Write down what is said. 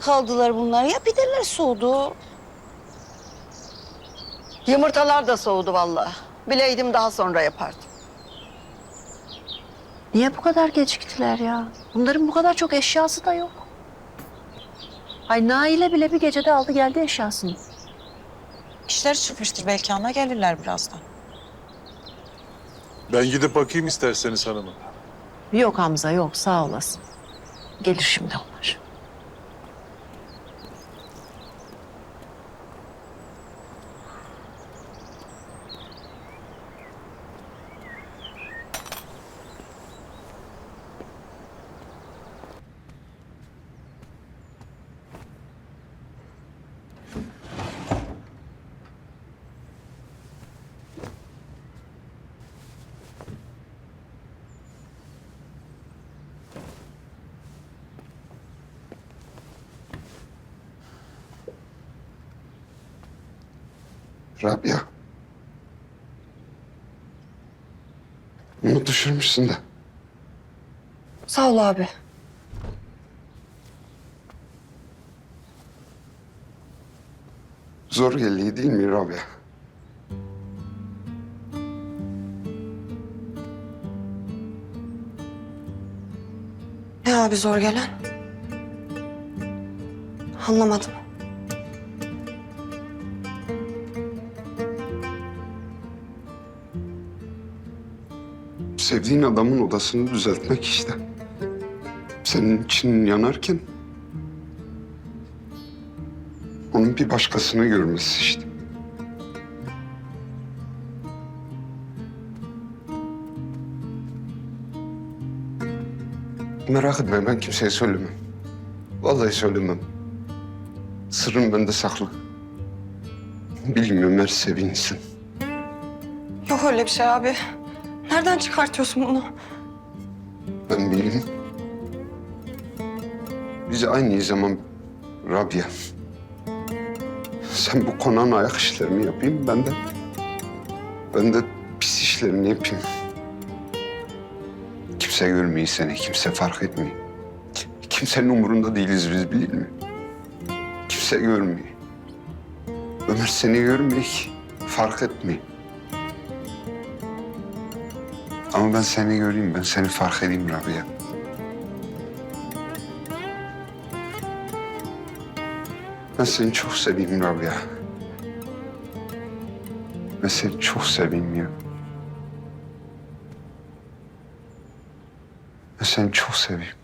kaldılar bunlar ya? Pideler soğudu. Yumurtalar da soğudu vallahi. Bileydim daha sonra yapardım. Niye bu kadar geciktiler ya? Bunların bu kadar çok eşyası da yok. Ay Nail'e bile bir gecede aldı geldi eşyasını. İşleri çıkmıştır belki ana gelirler birazdan. Ben gidip bakayım isterseniz hanımım. Yok Hamza yok sağ olasın. Gelir şimdi onlar. Rabia. Bunu düşürmüşsün de. Sağ ol abi. Zor geldi değil mi Rabia? Ne abi zor gelen? Anlamadım. Sevdiğin adamın odasını düzeltmek işte. Senin için yanarken... ...onun bir başkasını görmesi işte. Merak etme ben kimseye söylemem. Vallahi söylemem. Sırrım bende saklı. Bilmiyorum Ömer sevinsin. Yok öyle bir şey abi. Nereden çıkartıyorsun bunu? Ben bileyim. Biz aynıyız ama Rabia. Sen bu konağın ayak işlerini yapayım, ben de... ...ben de pis işlerini yapayım. Kimse görmüyor seni, kimse fark etmiyor. Kimsenin umurunda değiliz biz, bilir mi? Kimse görmüyor. Ömer seni görmüyor ki, fark etmiyor. Ama ben seni göreyim, ben seni fark edeyim Rabia. Ben seni çok seveyim Rabia. Ben seni çok seveyim ya. Ben seni çok seveyim.